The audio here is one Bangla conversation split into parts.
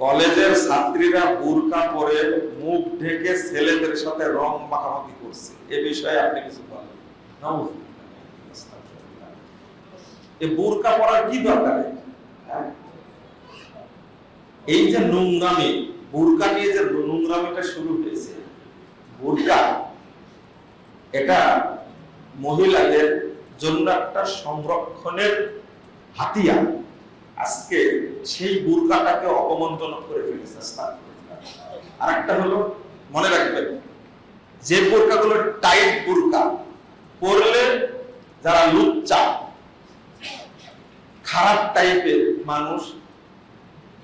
কলেজের ছাত্রীরা বুরকা পরে মুখ ঢেকে ছেলেদের সাথে রং মাখামাখি করছে। এ বিষয়ে আপনি কিছু বলেন। এ বুরকা পরার কি দরকার? এই যে নোংরামি, বুরকা নিয়ে যে নোংরামিটা শুরু হয়েছে, বুরকা এটা মহিলাদের জন্য একটা সংরক্ষণের হাতিয়ার। আজকে সেই বুরকাটাকে অপমন্ত্রণ করে ফেলেছে আর একটা হলো, মনে রাখবেন, যে বুরকাগুলো টাইট বুরকা, পরলে যারা লুচ্চা, খারাপ টাইপের মানুষ,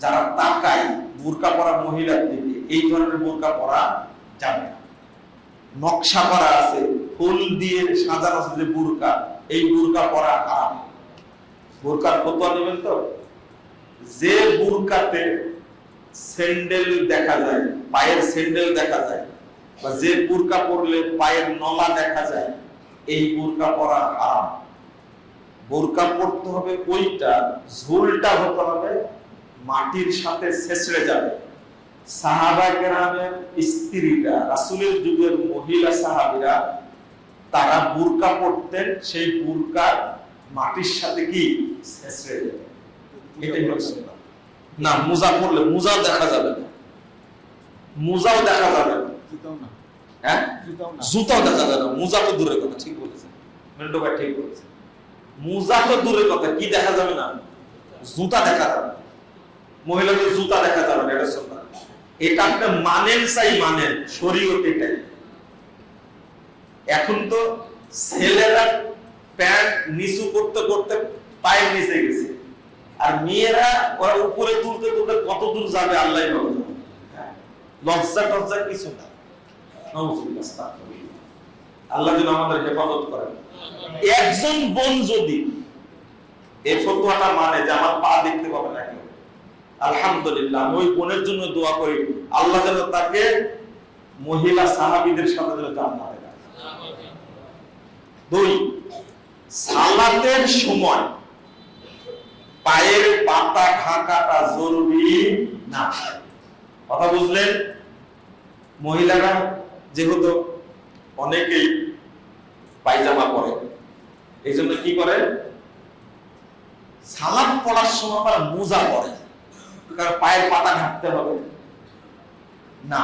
যারা তাকায় বুরকা পরা মহিলার দিকে এই ধরনের বুরকা পরা যাবে নকশা করা আছে, ফুল দিয়ে সাজানো যে বুরকা, এই বুরকা পরা হারাম বুরকার ফতোয়া নেবেন তো? যে বুরকাতে স্যান্ডেল দেখা যায়, পায়ের স্যান্ডেল দেখা যায়, বা যে বুরকা পরলে পায়ের নলা দেখা যায়, এই বুরকা পরা হারাম বোরকা পড়তে হবে ওইটা ঝুলটা হতে হবে মাটির সাথে ছেঁচড়ে যাবে। সাহাবা কেরামের স্ত্রীরা, রাসুলের যুগের মহিলা সাহাবিরা, তারা বুরকা পড়তেন সেই বুরকা মাটির সাথে কি ছেঁচড়ে যাবে এটাই হলো না মুজা পড়লে মুজা দেখা যাবে না। মুজাও দেখা যাবে না। জুতাও হ্যাঁ? জুতাও দেখা যাবে না। মুজা তো দূরের কথা ঠিক বলেছেন। মেন্টো ভাই ঠিক বলেছেন। মুজা তো দূরের কথা কি দেখা যাবে না? জুতা দেখা যাবে। মহিলাদের জুতা দেখা যাবে না এটা। এটা আপনি মানেন চাই মানেন শরীয়ত এটাই। এখন তো ছেলেরা প্যান্ট নিচু করতে করতে পায়ের নিচে গেছে। আর মেয়েরা ওরা উপরে তুলতে তুলতে কত দূর যাবে আল্লাহ ভালো হ্যাঁ। লজ্জা টজ্জা কিছু না। আল্লাহ যেন আমাদের হেফাজত করেন। একজন বোন যদি এই ফতোয়াটা মানে যে আমার পা দেখতে পাবে না কেউ আলহামদুলিল্লাহ ওই বোনের জন্য দোয়া করি। আল্লাহ যেন তাকে মহিলা সাহাবীদের সাথে যেন। দুই সালাতের সময় পায়ের পাতা ঢাকাটা জরুরি না। কথা বুঝলেন? মহিলারা যেহেতু অনেকেই পায়জামা পরে, এই জন্য কি করে? সালাদ পড়ার সময় তারা মোজা পরে, কারণ পায়ের পাতা ঢাকতে হবে। না,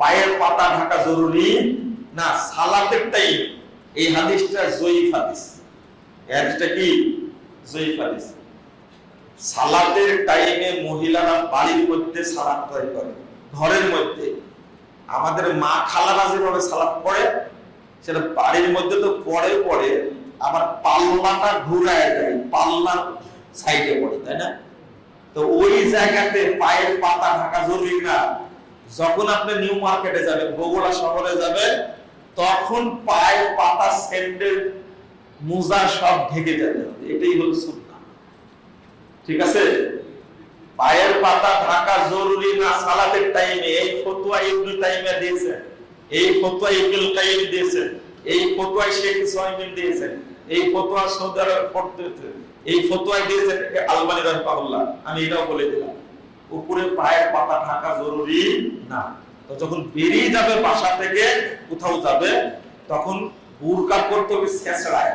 পায়ের পাতা ঢাকা জরুরি না সালাতের টাইম এই হাদিসটা জয়ীফ হাদিস। হাদিসটা কি? জয়ীফ হাদিস। সালাতের টাইমে মহিলারা বাড়ির মধ্যে সালাত তৈরি করে। ঘরের মধ্যে। আমাদের মা খালারা যেভাবে সালাত পড়ে, সেটা বাড়ির মধ্যে তো পড়ে পড়ে, আবার পাল্লাটা ঘুরায় যায় পাল্লার সাইডে পড়ে, তাই না? তো ওই জায়গাতে পায়ের পাতা ঢাকা জরুরি না। যখন আপনি নিউ মার্কেটে যাবেন, বগুড়া শহরে যাবেন তখন পায়ের পাতা স্যান্ডেল মোজা সব ঢেকে যাবে। এটাই হলো সুন্নাহ। ঠিক আছে? পায়ের পাতা ঢাকা জরুরি না, সালাতের টাইমে এই ফতোয়া ইবনু তাইমিয়া দিয়েছেন, এই ফতোয়া ইবনুল কাইয়িম দিয়েছেন, এই ফতোয়া শেখ সুহাইমিন দিয়েছেন, এই ফতোয়া সৌদি আরব পড়তেছে এই ফতোয়া দিয়েছেন আলবানী রাহিমাহুল্লাহ। আমি এটাও বলে দিলাম উপরে পায়ের পাতা ঢাকা জরুরি না। তো যখন বেরিয়ে যাবে বাসা থেকে কোথাও যাবে তখন বুরকা করতে হবে ছেঁচড়ায়